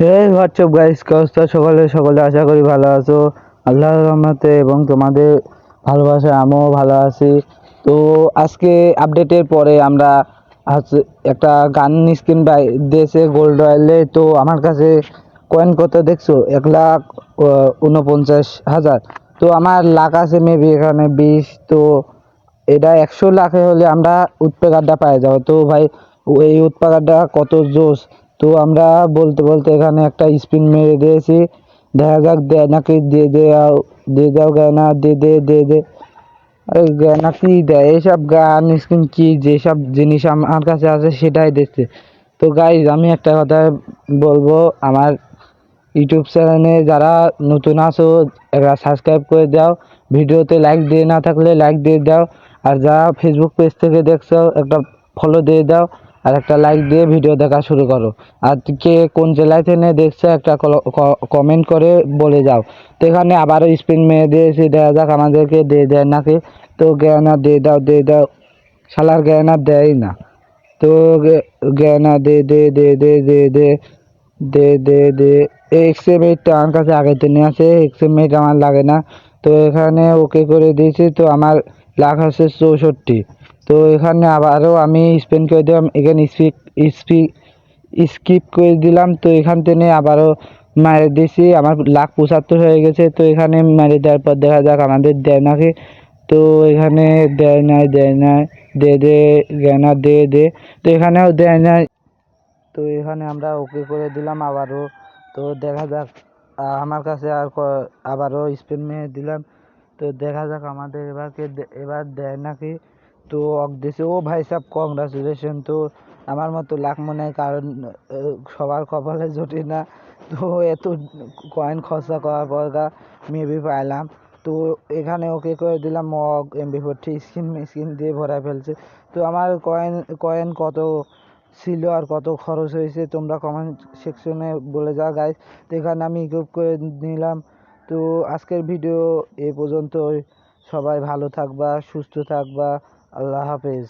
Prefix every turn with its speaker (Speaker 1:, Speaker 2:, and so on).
Speaker 1: হে WhatsApp guys Costa সকলে? সকলে আশা করি ভালো আছো। আল্লাহর রহমতে এবং তোমাদের ভালোবাসা আমিও ভালো আছি। তো আজকে আপডেটের পরে আমরা একটা গান স্ক্রিন বাই দিয়েছে গোল্ড রয়্যালে তো আমার কাছে কয়েন কত দেখছ? এক লাখ উনপঞ্চাশ হাজার। তো আমার লাখ আছে মেবি এখানে বিশ। তো এটা একশো লাখে হলে আমরা উৎপেকারটা পাই যাব। তো ভাই, এই উৎপাকারটা কত জোস তো আমরা বলতে বলতে এখানে একটা স্পিন মেরে দিয়েছি। দেখা যাক দেয় নাকি দিয়ে দেও দিয়ে দাও গানা দে দে দে দে। আরে গানা কি দেয়? এইসব গান স্কিন কি, যেসব জিনিস আমার কাছে আছে সেটাই দেখছে তো গাইজ আমি একটা কথা বলব, আমার ইউটিউব চ্যানেলে যারা নতুন আছো, এরা সাবস্ক্রাইব করে দাও। ভিডিওতে লাইক দিয়ে না থাকলে লাইক দিয়ে দাও। আর যারা ফেসবুক পেজ থেকে দেখছ, একটা ফলো দিয়ে দাও। আর একটা লাইক দিয়ে ভিডিও দেখা শুরু করো। আর কে কোন জেলায় থেকে দেখছে একটা কমেন্ট করে বলে যাও। তো এখানে আবারও স্পিন মেরে দিয়েছি, দেখা যাক আমাদেরকে দিয়ে দেয় নাকি। তো জ্ঞানা দিয়ে দাও দিয়ে দাও। শালার জ্ঞানা দেয় না। তো জ্ঞানা দে দে দে দে দে দে দে দে দে এক্সএম এইটটা আমার কাছে আগে থেকে আছে এক্সএম এইট আমার লাগে না। তো এখানে ওকে করে দিয়েছি, তো আমার লাখ আছে চৌষট্টি। তো এখানে আবারও আমি স্পেন্ড করে দিলাম এখানে স্পিক স্কিপ করে দিলাম, তো এখান থেকে আবারও মেরে দিয়েছি, আমার লাখ পঁচাত্তর হয়ে গেছে, তো এখানে মেরে দেওয়ার পর দেখা যাক আমাদের দেয় নাকি। তো এখানে দেয় নাই দেয় নাই, দে দে জ্ঞানা দে দে, তো এখানেও দেয় নাই। তো এখানে আমরা ওকে করে দিলাম আবারও, তো দেখা যাক আমার কাছে আর আবারও স্পিন মেরে দিলাম। তো দেখা যাক আমাদের এবারকে এবার দেয় নাকি? তো অক দিছে, ও ভাই সাহেব কংগ্রাচুলেশন তো আমার মতো লাখ মনে হয় কারণ সবার কপালে জোটে না। তো এত কয়েন খরচা করার পর মেবি পাইলাম। তো এখানে ওকে করে দিলাম মগ এমবি ফোরটি স্ক্রিন স্ক্রিন দিয়ে ভরায় ফেলছে। তো আমার কয়েন কয়েন কত? ছিল আর কত খরচ হয়েছে তোমরা কমেন্ট সেকশনে বলে যাও গাইজ তো এখানে আমি ইকুইপ করে নিলাম। তো আজকের ভিডিও এ পর্যন্ত সবাই ভালো থাকবা, সুস্থ থাকবা। আল্লাহ হাফেজ।